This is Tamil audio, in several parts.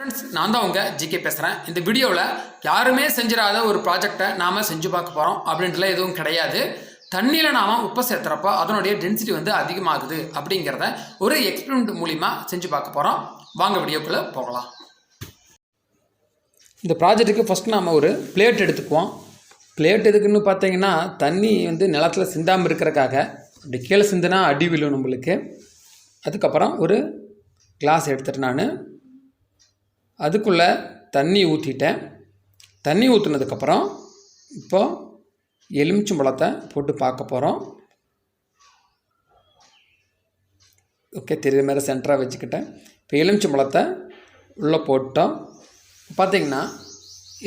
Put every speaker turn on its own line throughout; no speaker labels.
ஃப்ரெண்ட்ஸ் நான் தான் உங்கள் ஜிகே பேசுகிறேன் இந்த வீடியோவில் யாருமே செஞ்சிடாத ஒரு ப்ராஜெக்டை நாம் செஞ்சு பார்க்க போகிறோம் அப்படின்ட்டுலாம் எதுவும் கிடையாது. தண்ணியில் நாம் உப்பை சேர்த்துறப்போ அதனுடைய டென்சிட்டி வந்து அதிகமாகுது அப்படிங்கிறத ஒரு எக்ஸ்பிரிமெண்ட் மூலிமா செஞ்சு பார்க்க போகிறோம் வாங்க வீடியோக்குள்ளே போகலாம். இந்த ப்ராஜெக்ட்டுக்கு ஃபஸ்ட் நாம் ஒரு பிளேட் எடுத்துக்குவோம். பிளேட் எதுக்குன்னு பார்த்தீங்கன்னா தண்ணி வந்து நிலத்தில் சிந்தாமல் இருக்கிறக்காக அப்படி கீழே சிந்துனா அடி விழும் நம்மளுக்கு. அதுக்கப்புறம் ஒரு கிளாஸ் எடுத்துகிட்டு நான் அதுக்குள்ளே தண்ணி ஊற்றிட்டேன் தண்ணி ஊற்றுனதுக்கப்புறம் இப்போ எலுமிச்சம்பழத்தை போட்டு பார்க்க போகிறோம் ஓகே தெரியுற மாதிரி சென்டராக வச்சுக்கிட்டேன். இப்போ எலுமிச்சம்பழத்தை உள்ளே போட்டோம். பார்த்தீங்கன்னா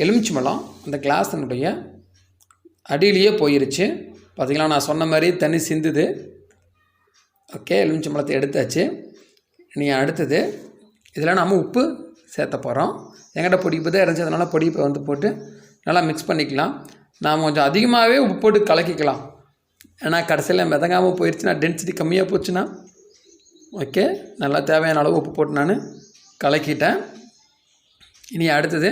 எலுமிச்சம்பழம் அந்த கிளாஸினுடைய அடியிலேயே போயிருச்சு. பார்த்தீங்களா? நான் சொன்ன மாதிரி தண்ணி சிந்துது. ஓகே எலுமிச்சம்பழத்தை எடுத்தாச்சு. நீ அடுத்தது இதில் நாம் உப்பு சேர்த்த போகிறோம். எங்கிட்ட பொடிப்பு தான் பொடி பொடிப்பை வந்து போட்டு நல்லா மிக்ஸ் பண்ணிக்கலாம். நாம் கொஞ்சம் அதிகமாகவே உப்பு போட்டு கலக்கிக்கலாம். ஏன்னா கடைசியில் மிதங்காமல் போயிடுச்சுன்னா டென்சிட்டி கம்மியாக போச்சுன்னா ஓகே நல்லா தேவையான அளவு உப்பு போட்டு நான் கலக்கிட்டேன். இனி அடுத்தது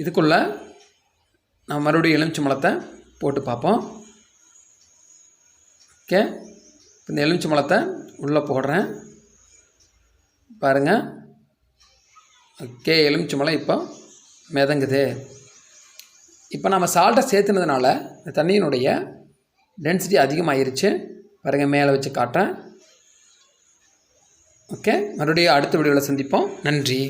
இதுக்குள்ளே நான் மறுபடியும் எலுமிச்சை மலத்தை போட்டு பார்ப்போம். ஓகே இந்த எலுமிச்சை மலத்தை உள்ளே போடுறேன். பாருங்கள் ஓகே எலுமிச்சை மலை இப்போ மிதங்குது. இப்போ நம்ம சால்ட்டை சேர்த்துனதுனால இந்த தண்ணியினுடைய டென்சிட்டி அதிகமாகிருச்சு பாருங்கள் மேலே வச்சு காட்டுறேன். ஓகே மறுபடியும் அடுத்த வீடியோவில் சந்திப்போம். நன்றி.